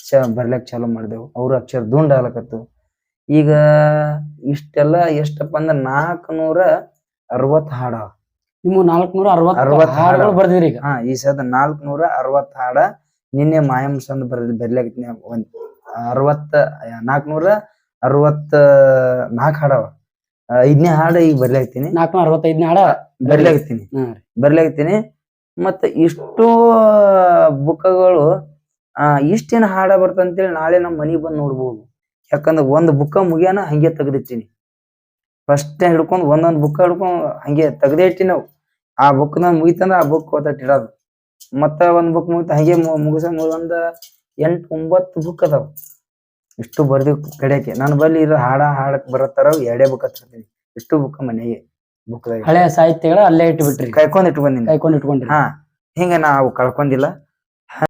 ಚ ಬರ್ಲಿಕ್ ಚಾಲು ಮಾಡಿದೆವು. ಅವ್ರ ಅಕ್ಷರ ದುಂಡ ಆಗ್ಲಕತ್ತು ಈಗ ಇಷ್ಟೆಲ್ಲ ಎಷ್ಟಪ್ಪ ಅಂದ್ರ ನಾಲ್ಕನೂರ ಅರವತ್ ಹಾಡ. ನಿಮ್ಮ ನಾಲ್ಕನೂರ ಅರವತ್ತು ಅರವತ್ತು ಹಾಡುಗಳು ಹಾಡು. ಬರ್ದಿರಿ ಈಗ. ಹಾ ಈ ಸದ ನಾಲ್ಕನೂರ ಅರವತ್ ಹಾಡ ನಿನ್ನೆ ಮಾಯಂ ಸಂದ್ ಬರ್ದ ಬರ್ಲಿಕ್ಕೆ ಒಂದ್ ಅರವತ್ತ ನಾಲ್ಕನೂರ ಅರವತ್ತ ನಾಲ್ಕು ಹಾಡವ. ಐದನೇ ಹಾಡ ಈಗ ಬರ್ಲಾಗ್ತೀನಿ ನಾಲ್ಕನೂರ ಅರವತ್ತೈದನೇ ಹಾಡ ಬರ್ಲಾಗ್ತೀನಿ. ಬರ್ಲಾಗ್ತೀನಿ ಮತ್ತ ಇಷ್ಟು ಬುಕ್ಗಳು ಆ ಇಷ್ಟಿನ ಹಾಡ ಬರ್ತಂತೇಳಿ ನಾಳೆ ನಮ್ಮ ಮನಿಗ್ ಬಂದ್ ನೋಡ್ಬೋದು. ಯಾಕಂದ್ರೆ ಒಂದ್ ಬುಕ್ಕ ಮುಗಿಯಾನ ಹಂಗೆ ತೆಗ್ದಿಟ್ಟಿನಿ. ಫಸ್ಟ್ ಹಿಡ್ಕೊಂಡ್ ಒಂದೊಂದ್ ಬುಕ್ ಹಿಡ್ಕೊಂಡ್ ಹಂಗೆ ತೆಗ್ದೇ ನಾವು ಆ ಬುಕ್ ಮುಗಿತಂದ್ರೆ ಆ ಬುಕ್ ಓದಟ್ ಇಡೋದು. ಮತ್ತ ಒಂದ್ ಬುಕ್ ಮುಗಿತ ಹಂಗೆ ಮುಗಿಸ ಒಂದ್ ಎಂಟು ಒಂಬತ್ತು ಬುಕ್ ಅದಾವ. ಇಷ್ಟು ಬರ್ದಿ ಕಡೆಗೆ ನನ್ನ ಬಲ್ಲಿ ಇರೋ ಹಾಡ ಹಾಡಕ್ ಬರತ್ತಾರ ಎರಡೇ ಬುಕ್ ಹತ್ತಿರ್ತೀನಿ ಇಷ್ಟು ಬುಕ್ ಮನೆಗೆ ಬುಕ್ ಹಳೆ ಸಾಹಿತ್ಯಗಳ ಅಲ್ಲೇ ಇಟ್ಟು ಬಿಟ್ರಿ ಕಾಯ್ಕೊಂಡ್ ಇಟ್ಕೊಂದಿನಿ ಕಾಯ್ಕೊಂಡ್ ಇಟ್ಕೊಂಡ್ರಿ. ಹಾ ಹಿಂಗ ನಾವು ಕಳ್ಕೊಂಡಿಲ್ಲ.